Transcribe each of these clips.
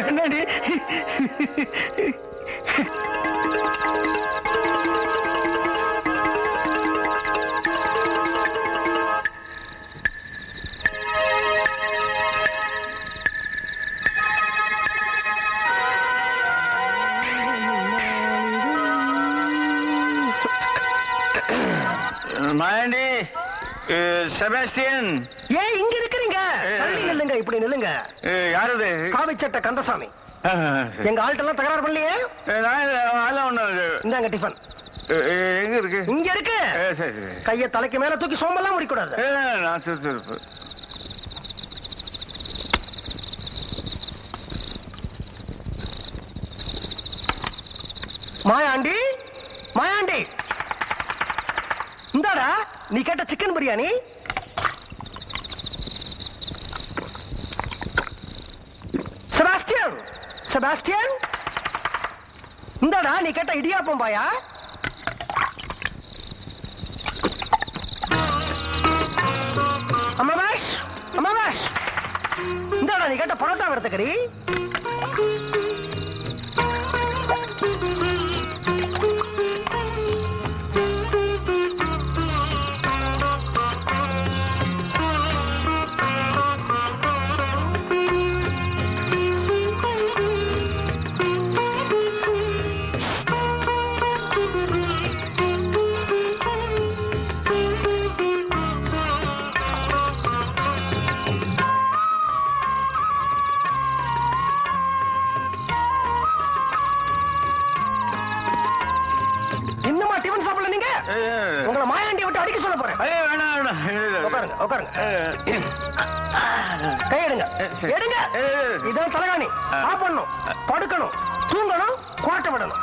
என்னடி செபாஸ்டியன். ஏன் இங்க இருக்கிறீங்க. தள்ளி நில்லுங்க இப்படி நில்லுங்க. யாரது? காவிச்சட்ட கந்தசாமி. எங்க ஆள்கிட்ட எல்லாம் தகராறு பண்ணலையே? இந்தாங்க டிஃபன். எங்க இருக்கு? இங்க இருக்கு. ஏ, சரி சரி. கைய தலைக்கு மேல தூக்கி சோம்பெல்லாம் முடிக்கூடாது ஏ, நான் சுறுசுறுப்பு மாயாண்டி மாயாண்டி. இந்தாடா நீ கேட்ட சிக்கன் பிரியாணி செபாஸ்டியன் செபாஸ்டியன்? இந்தடா நீ கேட்ட இடியாப்பம் பாயா? அம்மாவாஷ் அம்மாவாஷ் இந்தடா நீ கேட்ட பரோட்டா வரத்துக்கறி உங்களை மாயாண்டி விட்டு அடிக்க சொல்ல போறேன். உட்காருங்க உட்காருங்க. கை எடுங்க. எடுங்க. இதான் தலகாணி. சாப்பிடணும் படுக்கணும் தூங்கணும் குரட்ட விடணும்.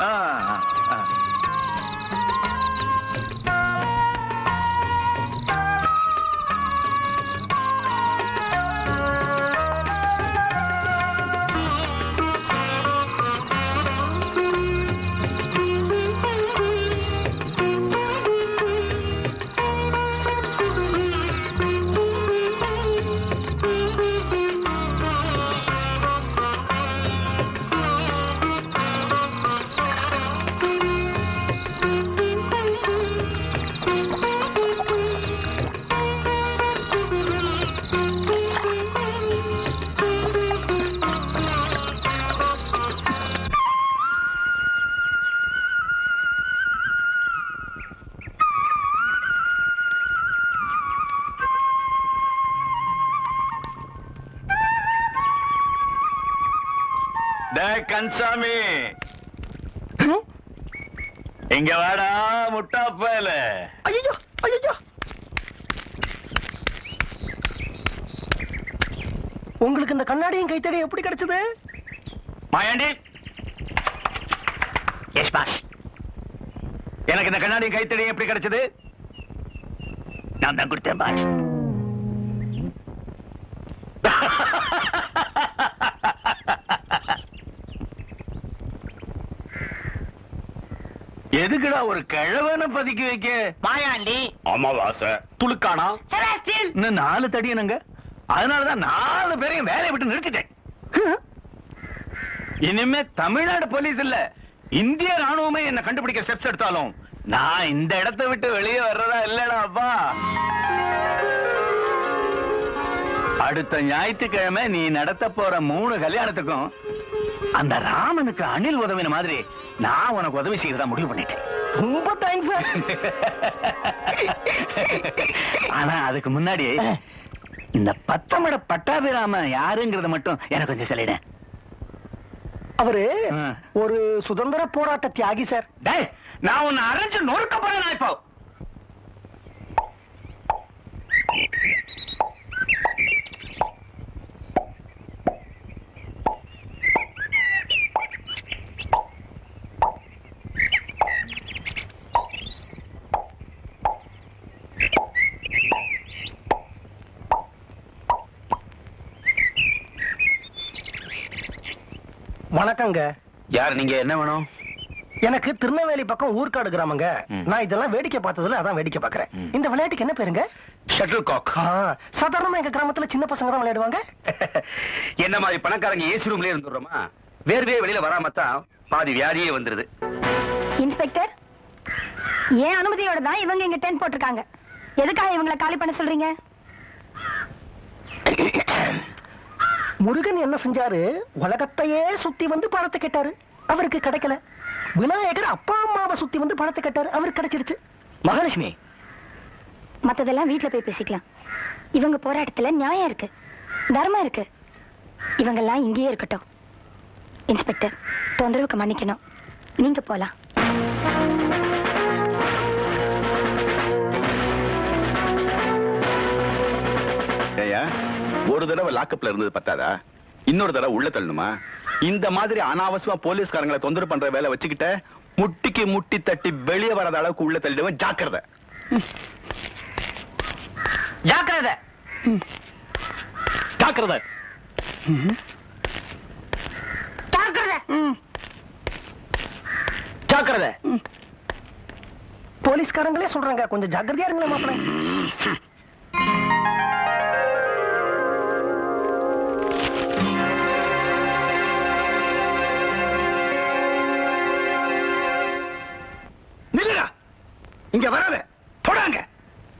கன்சாமி. இங்க வாடா முட்டா பயல ஐயோ ஐயோ உங்களுக்கு இந்த கண்ணாடியும் கைத்தடி எப்படி கிடைச்சது? மாயாண்டி. எஸ் பாஸ் எனக்கு இந்த கண்ணாடி கைத்தடி எப்படி கிடைச்சது? நான் தான் கொடுத்தேன் பாஸ் எதுக்குடா ஒரு கிழவனை பதுக்கி வைக்க? மாயாண்டி அமாவாசை. துளுக்கானா? செபாஸ்டியன் இன்னும் நாலு தடி என்னங்க அதனாலதான் நாலு பேரையும் வேலையை விட்டு நிறுத்திட்டேன். இனிமே தமிழ்நாடு போலீஸ் இல்ல. இந்திய ராணுவமே என்ன கண்டுபிடிக்க ஸ்டெப்ஸ் எடுத்தாலும் நான் இந்த இடத்தை விட்டு வெளியே வர்றதா இல்லடா அப்பா. அடுத்த ஞாயிற்றுக்கிழமை நீ நடத்த போற மூணு கல்யாணத்துக்கும் அந்த ராமனுக்கு அணில் உதவின மாதிரி நான் உனக்கு உதவி செய்யறதா முடிவு பண்ணிட்டேன். ரொம்ப தேங்க்ஸ் சார் ஆனா அதுக்கு முன்னாடி இந்த பத்தமட பட்டாபிராம யாருங்கிறத மட்டும் எனக்கு கொஞ்சம் சொல்லிட. அவரு. ஒரு சுதந்திர போராட்ட தியாகி சார் டேய் நான் உன்னை அரைஞ்சு நொறுக்க போறேன் நான் இப்போ வணக்கங்க. யார் நீங்க என்ன வேணும்? எனக்கு திருநெல்வேலி பக்கம் ஊர்க்காடு கிராமங்க. நான் இதெல்லாம் வேடிக்கை பார்த்ததுல அதான் வேடிக்கை பார்க்கறேன். ம். இந்த விளையாட்டுக்கு என்ன பேருங்க? ஷட்டில் காக் ஆ, சாதாரணமா எங்க கிராமத்துல சின்ன பசங்க தான் விளையாடுவாங்க? என்ன மாதிரி பணக்காரங்க ஏசி ரூம்லயே இருந்துடுறோமா? வேர்வே வெளியில வராம தான் பாதி வியாதியே வந்துருது. இன்ஸ்பெக்டர் ஏன் அனுமதியோட தான் இவங்க இங்க டென்ட் போட்டிருக்காங்க? எதுக்காக இவங்களை காலி பண்ண சொல்றீங்க? முருகன் என்ன செஞ்சாரு? உலகத்தையே சுத்தி வந்து பணத்தை கேட்டாரு. அவருக்கு கிடைக்கல. விநாயகர் அப்பா அம்மாவை சுத்தி வந்து பணத்தை கேட்டாரு. அவருக்கு கிடைச்சிருச்சு. மகாலட்சுமி. மத்ததெல்லாம் வீட்ல போய் பேசிக்கலாம். இவங்க போராட்டத்துல நியாயம் இருக்கு. தர்மம் இருக்கு. இவங்கெல்லாம் இங்கேயே இருக்கட்டும். இன்ஸ்பெக்டர் தொந்தரவுக்கு மன்னிக்கணும். நீங்க போலாம். ஏய்யா, ஒரு தடவை லாக்கப்ல இருந்தது பத்தாதா? இன்னொரு தடவை உள்ள தள்ளணுமா? இந்த மாதிரி அனாவசியமா போலீஸ்காரங்களை தொந்தரவு பண்ற வேலை வச்சுக்கிட்ட முட்டிக்கு முட்டி தட்டி வெளியே வராத அளவுக்கு உள்ள தள்ளிடுவேன். ஜாக்கிரதை. ஜாக்கிரதை. ஜாக்கிரதை. ஜாக்கிரதை. ஜாக்கிரதை. போலீஸ்காரங்களே சொல்றாங்க. கொஞ்சம் ஜாக்கிரதையா இருங்களேன் மாப்பிள்ளை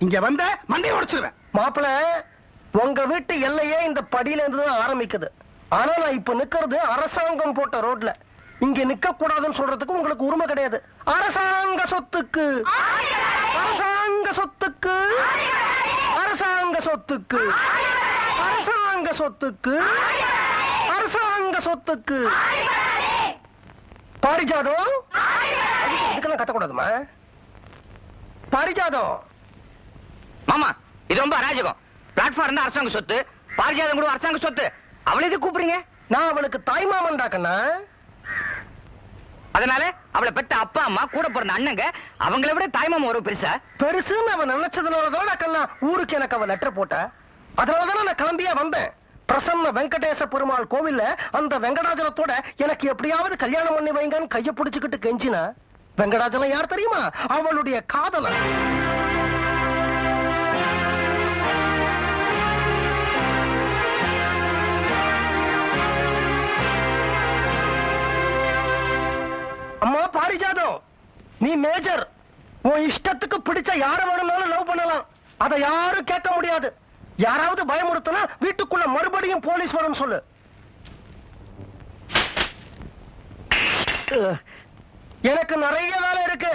இங்க வந்த மண்டையை உடைச்சிருவேன். மாப்பிள உங்க வீட்டு எல்லையே இந்த படியில இருந்து தான் ஆரம்பிக்குது. ஆனா நான் இப்ப நிக்கிறது அரசாங்கம் போட்ட ரோட்ல. இங்க நிக்க கூடாதுன்னு சொல்றதுக்கு உங்களுக்கு உரிமை கிடையாது. அரசாங்க சொத்துக்கு. அரசாங்க சொத்துக்கு. அரசாங்க சொத்துக்கு. அரசாங்க சொத்துக்கு. அரசாங்க சொத்துக்கு. பாரிஜாதம்? இதுக்கெல்லாம் கத்தக்கூடாதுமா பாரிஜாதம். மாமா இது ரொம்ப அராஜகம். பிளாட்ஃபார்ம் தான் அரசாங்க சொத்து பாரிஜாதம் கூட அரசாங்க சொத்து. அவளை எதுக்கு கூப்பிடுறீங்க? நான் அவளுக்கு தாய் மாமன் டாக்கண்ணா அதனால அவளை பெத்த அப்பா அம்மா கூட பிறந்த அண்ணங்க அவங்கள விட தாய்மாமா ஒரு பெருசா? பெருசுன்னு அவன் நினைச்சதுனாலதான் கண்ணா ஊருக்கு எனக்கு அவன் லெட்டர் போட்ட. அதனாலதான் நான் கிளம்பியே வந்தேன். பிரசன்ன வெங்கடேச பெருமாள் கோவில்ல அந்த வெங்கடாஜலத்தோட எனக்கு எப்படியாவது கல்யாணம் பண்ணி வைங்கன்னு கைய பிடிச்சுக்கிட்டு கெஞ்சினா வெங்கடாஜலம் யார் தெரியுமா? அவளுடைய காதலன். நீ மேஜர். உன் இஷ்டத்துக்கு பிடிச்ச யார வேணும்னாலும் லவ் பண்ணலாம். அதை யாரும் கேட்க முடியாது. யாராவது பயமுறுத்தினா வீட்டுக்குள்ள மறுபடியும் போலீஸ் வரும் சொல்லு. எனக்கு நிறைய வேலை இருக்கு.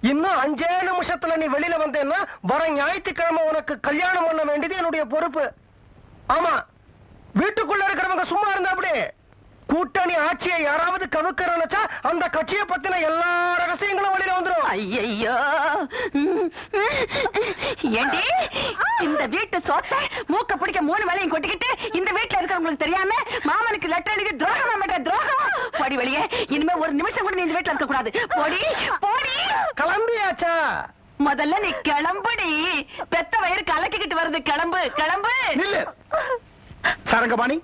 இன்னும் அஞ்சே நிமிஷத்துல நீ வெளியில வந்தேன்னா வர ஞாயிற்றுக்கிழமை உனக்கு கல்யாணம் பண்ண வேண்டியது என்னுடைய பொறுப்பு. ஆமா. வீட்டுக்குள்ள இருக்கிறவங்க சும்மா இருந்தா அப்படியே கூட்டணி ஆட்சியை யாராவது கவுக்க நினைச்சா அந்த கட்சியை பத்தின எல்லா ரகசியங்களும் வெளியில வந்துரும். ஐயையோ. ஏண்டி? இந்த வீட்டு சொத்தை மூக்க பிடிக்க மூணு வேலையும் கொட்டிக்கிட்டு இந்த வீட்டுல இருக்கிறவங்களுக்கு தெரியாம மாமனுக்கு லெட்டர் எழுதி துரோகம் பண்ற துரோகம்? போடி வெளியே. இனிமே ஒரு நிமிஷம் கூட நீ இந்த வீட்டுல இருக்க கூடாது போடி போடி. கிளம்பியாச்சா? முதல்ல நீ கிளம்புடி. பெத்த வயிறு கலக்கிக்கிட்டு வருது கிளம்பு கிளம்பு. சரங்கபாணி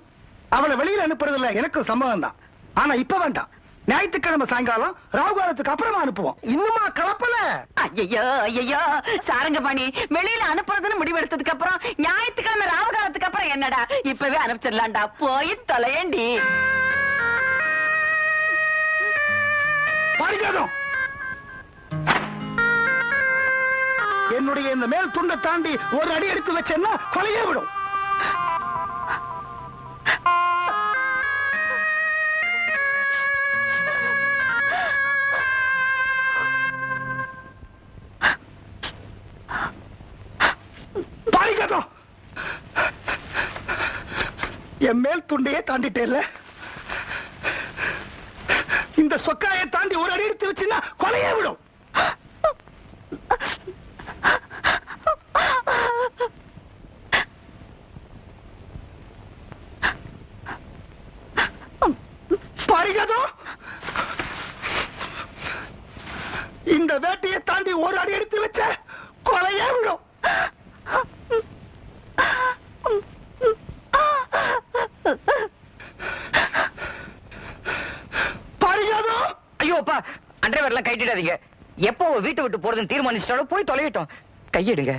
அவளை வெளியில அனுப்புறது இல்ல எனக்கு சம்மதம் தான் ஆனா இப்ப வேண்டாம். ஞாயிற்றுக்கிழமை சாயங்காலம் ராகுகாலத்துக்கு அப்புறமா அனுப்புவோம். இன்னுமா கலப்பல? ஐயோ ஐயோ சாரங்கபாணி வெளியில அனுப்புறதுன்னு முடிவெடுத்ததுக்கு அப்புறம் ஞாயிற்றுக்கிழமை ராவு காலத்துக்கு அப்புறம் என்னடா? இப்பவே அனுப்பிச்சிடலாம்டா. போய் தொலையண்டி. பாரிஜாதம்! என்னுடைய இந்த மேல் துண்டை தாண்டி ஒரு அடி எடுத்து வச்சேன்னா கொலையே விடும். துண்டையே தாண்டிட்டேல்ல? இந்த சொக்காயை தாண்டி ஒரு அடி எடுத்து வச்சுன்னா கொலையே விடும். பரிகதம் இந்த வேட்டையை தாண்டி ஒரு அடி எடுத்து வச்ச கொலையே விடும் பாரிஜாதம் ஐயோ அப்பா அண்டர்வேர்லாம் கைட்டிடாதீங்க. எப்போ வீட்டை விட்டு போறதுன்னு தீர்மானிச்சிட்டாலும் போய் தொலைவிட்டோம் கையிடுங்க.